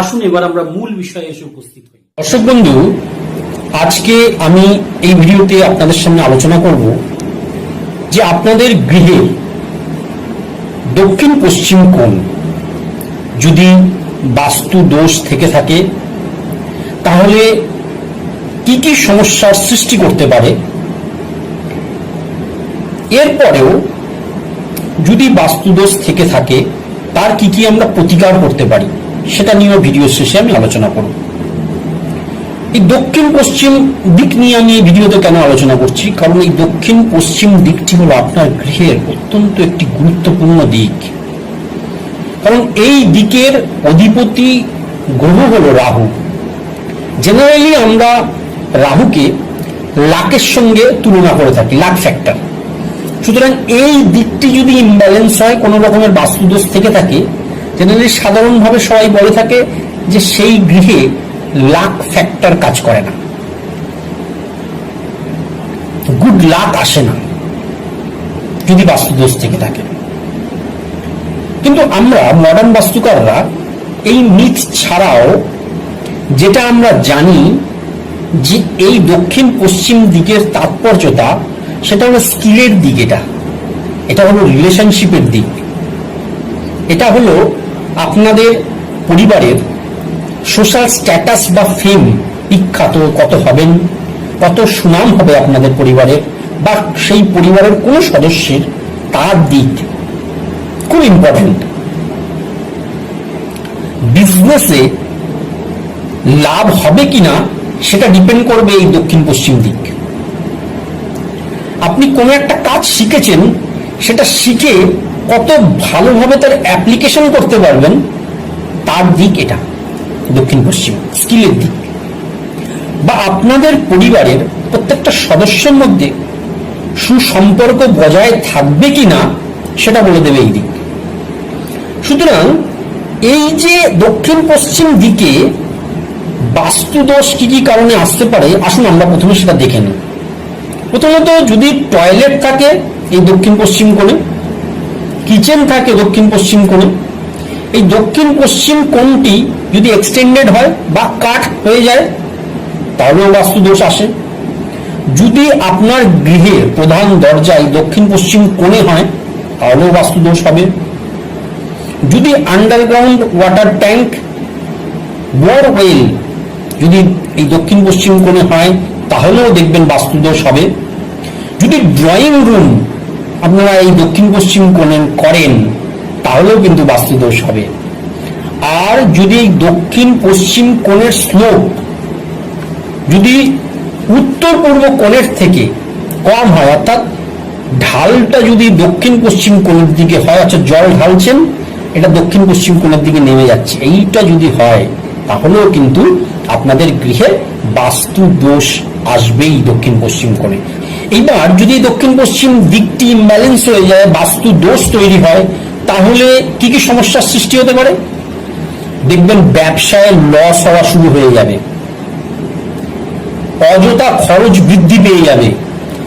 আসুন এবার আমরা মূল বিষয়ে এসে উপস্থিত হই। দর্শক বন্ধু, আজকে আমি এই ভিডিওতে আপনাদের সামনে আলোচনা করব যে আপনাদের গৃহে দক্ষিণ পশ্চিম কোণ যদি বাস্তু দোষ থেকে থাকে, তাহলে কি কি সমস্যার সৃষ্টি করতে পারে? এরপরেও যদি বাস্তুদোষ থেকে থাকে, তার কি কি আমরা প্রতিকার করতে পারি? সেটা নিয়েও ভিডিও শেষে আমি আলোচনা করব। এই দক্ষিণ পশ্চিম দিক নিয়ে আমি এই ভিডিওতে কেন আলোচনা করছি? কারণ এই দক্ষিণ পশ্চিম দিকটি হলো আপনার গৃহের অত্যন্ত একটি গুরুত্বপূর্ণ দিক। কারণ এই দিকের অধিপতি গ্রহ হলো রাহু। জেনারেলি আমরা রাহুকে লাকের সঙ্গে তুলনা করে থাকি, লাক ফ্যাক্টর সুতরাং এই দিকটি যদি ইমব্যালেন্স হয়, কোনো রকমের বাস্তুদোষ থেকে থাকে জেনারেলি সাধারণভাবে সবাই বলে থাকে যে সেই গৃহে লাক ফ্যাক্টর কাজ করে না। গুড লাক আসে না, যদি বাস্তুদোষ থেকে থাকে। কিন্তু আমরা মডার্ন বাস্তুকাররা এই মিথ ছাড়াও যেটা আমরা জানি যে এই দক্ষিণ পশ্চিম দিকের তাৎপর্যতা, সেটা হলো স্কিলের দিক এটা। এটা হলো রিলেশনশিপের দিক। এটা হলো আপনাদের পরিবারের সোশ্যাল স্ট্যাটাস বা ফেম বিখ্যাত কত হবেন, কত সুনাম হবে আপনাদের পরিবারের বা সেই পরিবারের কোনো সদস্যের, তার দিক খুব ইম্পর্টেন্ট বিজনেসে লাভ হবে কিনা সেটা ডিপেন্ড করবে এই দক্ষিণ পশ্চিম দিক। আপনি কোনো একটা কাজ শিখেছেন, সেটা শিখে কত ভালোভাবে তার অ্যাপ্লিকেশন করতে পারবেন, তার দিক এটা, দক্ষিণ পশ্চিম, স্কিলের দিক। বা আপনাদের পরিবারের প্রত্যেকটা সদস্যের মধ্যে সুসম্পর্ক বজায় থাকবে কিনা, সেটা বলে দেবে এই দিক। সুতরাং এই যে দক্ষিণ পশ্চিম দিকে বাস্তুদোষ কি কি কারণে আসতে পারে, আসুন আমরা প্রথমে সেটা দেখে নিই। প্রথমত যদি টয়লেট থাকে, এই দক্ষিণ পশ্চিম কোণে কিচেন থাকে দক্ষিণ পশ্চিম কোণে। এই দক্ষিণ পশ্চিম কোণটি যদি এক্সটেন্ডেড হয় বা কাট হয়ে যায় তাহলেও বাস্তু দোষ আসে। যদি আপনার গৃহের প্রধান দরজায় দক্ষিণ পশ্চিম কোণে হয়, তাহলেও বাস্তু দোষ হবে। যদি আন্ডারগ্রাউন্ড ওয়াটার ট্যাঙ্ক বোরওয়েল যদি এই দক্ষিণ পশ্চিম কোণে হয়, তাহলেও দেখবেন বাস্তুদোষ হবে। যদি ড্রয়িং রুম আপনারা এই দক্ষিণ পশ্চিম কোণে করেন, তাহলেও কিন্তু বাস্তুদোষ হবে। আর যদি দক্ষিণ পশ্চিম কোণের স্লোপ যদি উত্তর পূর্ব কোণের থেকে কম হয়, অর্থাৎ ঢালটা যদি দক্ষিণ পশ্চিম কোণের দিকে হয়, অর্থাৎ জল ঢালছেন, এটা দক্ষিণ পশ্চিম কোণের দিকে নেমে যাচ্ছে। এইটা যদি হয়, তাহলেও কিন্তু আপনাদের গৃহে বাস্তু দোষ আসবেই দক্ষিণ পশ্চিম কোণে। এইবার যদি দক্ষিণ পশ্চিম দিকটি ইম্যালেন্স হয়ে যায় বাস্তু দোষ তৈরি হয়, তাহলে কি কি সমস্যার সৃষ্টি হতে পারে? দেখবেন ব্যবসায় লস হওয়া শুরু হয়ে যাবে। অযথা খরচ বৃদ্ধি পেয়ে যাবে।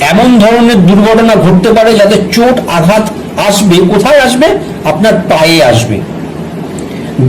এমন ধরনের দুর্ঘটনা ঘটতে পারে যাতে চোট আঘাত আসবে। কোথায় আসবে? আপনার পায়ে আসবে।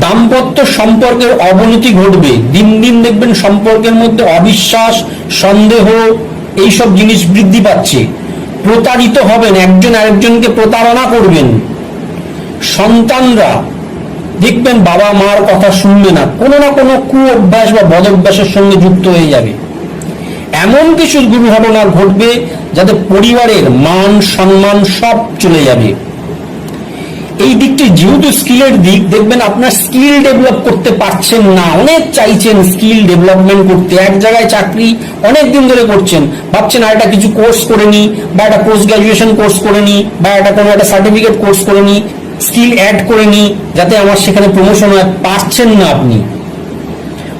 দাম্পত্য সম্পর্কের অবনতি ঘটবে। দিন দিন দেখবেন সম্পর্কের মধ্যে অবিশ্বাস, সন্দেহ এইসব জিনিস বৃদ্ধি পাচ্ছে। প্রতারিত হবেন, একজন আরেকজনকে প্রতারণা করবেন। সন্তানরা, দেখবেন বাবা মার কথা শুনবে না, কোনো না কোনো কু অভ্যাস বা বদ অভ্যাসের সঙ্গে যুক্ত হয়ে যাবে। এমন কিছু দুর্ঘটনা ঘটবে যাতে পরিবারের মান, সম্মান সব চলে যাবে। এই দিকটি যেহেতু স্কিলের দিক, দেখবেন আপনার স্কিল ডেভেলপ করতে পারছেন না। অনেক চাইছেন স্কিল ডেভেলপমেন্ট করতে। এক জায়গায় চাকরি অনেক দিন ধরে করছেন। ভাবছেন আর একটা কিছু কোর্স করে নি, বা একটা পোস্ট গ্রাজুয়েশন কোর্স করে নি, বা একটা কোনো একটা সার্টিফিকেট কোর্স করে নি স্কিল অ্যাড করে নিই যাতে আমার সেখানে প্রমোশন হয়। পারছেন না আপনি।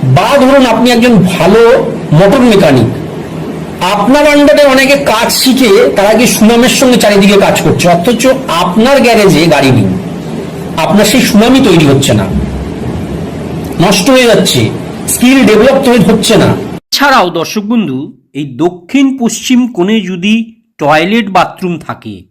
বা ধরুন আপনি একজন ভালো মোটর মেকানিক আপনার আন্ডারে অনেকে কাজ শিখে তারা কি সুনামের সঙ্গে চারিদিকে কাজ করছে? অথচ আপনার গ্যারেজে গাড়ি নেই। আপনার সেই সুনামই তৈরি হচ্ছে না। নষ্ট হয়ে যাচ্ছে। স্কিল ডেভেলপ হচ্ছে না। এছাড়াও দর্শক বন্ধু, এই দক্ষিণ পশ্চিম কোণে যদি টয়লেট বাথরুম থাকে,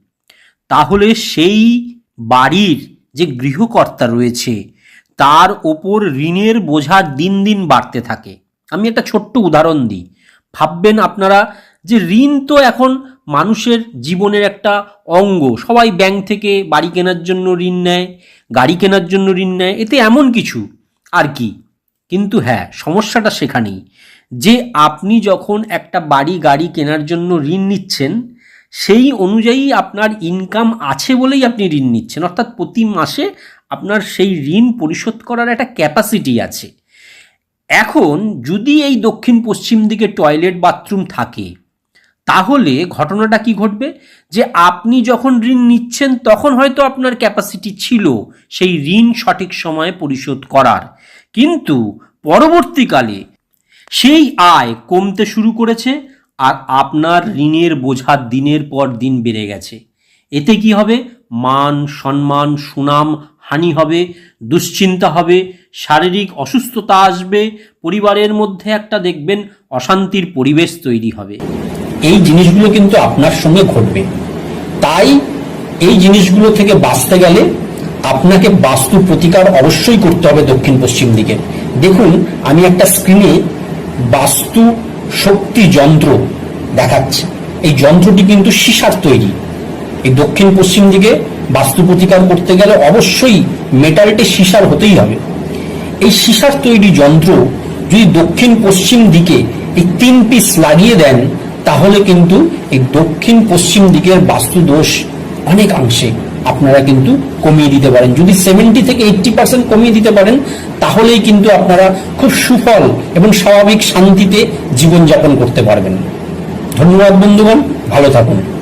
তাহলে সেই বাড়ির যে গৃহকর্তা রয়েছে, তার ওপর ঋণের বোঝা দিন দিন বাড়তে থাকে। আমি একটা ছোট্ট উদাহরণ দিই। ভাববেন আপনারা যে ঋণ তো এখন মানুষের জীবনের একটা অঙ্গ। সবাই ব্যাংক থেকে বাড়ি কেনার জন্য ঋণ নেয়, গাড়ি কেনার জন্য ঋণ নেয়, এতে এমন কিছু। আর কি? কিন্তু হ্যাঁ সমস্যাটা সেখানেই। যে আপনি যখন একটা বাড়ি গাড়ি কেনার জন্য ঋণ নিচ্ছেন, সেই অনুযায়ী আপনার ইনকাম আছে বলেই আপনি ঋণ নিচ্ছেন। অর্থাৎ প্রতি মাসে আপনার সেই ঋণ পরিশোধ করার একটা ক্যাপাসিটি আছে। এখন যদি এই দক্ষিণ পশ্চিম দিকে টয়লেট বাথরুম থাকে, তাহলে ঘটনাটা কি ঘটবে? যে আপনি যখন ঋণ নিচ্ছেন, তখন হয়তো আপনার ক্যাপাসিটি ছিল সেই ঋণ সঠিক সময়ে পরিশোধ করার। কিন্তু পরবর্তীকালে সেই আয় কমতে শুরু করেছে আর আপনার ঋণের বোঝা দিনের পর দিন বেড়ে গেছে। এতে কি হবে? মান, সম্মান, সুনাম হানি হবে, দুশ্চিন্তা হবে, শারীরিক অসুস্থতা আসবে, পরিবারের মধ্যে একটা দেখবেন অশান্তির পরিবেশ তৈরি হবে। এই জিনিসগুলো কিন্তু আপনার সঙ্গে ঘটবে। তাই এই জিনিসগুলো থেকে বাঁচতে গেলে আপনাকে বাস্তু প্রতিকার অবশ্যই করতে হবে দক্ষিণ পশ্চিম দিকে। দেখুন, আমি একটা স্ক্রিনে বাস্তু শক্তি যন্ত্র দেখাচ্ছি। এই যন্ত্রটি কিন্তু সীসার তৈরি। এই দক্ষিণ পশ্চিম দিকে বাস্তু প্রতিকার করতে গেলে অবশ্যই মেটালটি সীসার হতেই হবে। এই সীসার তৈরি যন্ত্র যদি দক্ষিণ পশ্চিম দিকে এই তিন পিস লাগিয়ে দেন, তাহলে কিন্তু এই দক্ষিণ পশ্চিম দিকের বাস্তু দোষ অনেকাংশে আপনারা কিন্তু কমিয়ে দিতে পারেন। যদি সেভেন্টি থেকে এইটটি পার্সেন্ট কমিয়ে দিতে পারেন, তাহলেই কিন্তু আপনারা খুব সুফল এবং স্বাভাবিক শান্তিতে জীবনযাপন করতে পারবেন। ধন্যবাদ বন্ধুগণ, ভালো থাকুন।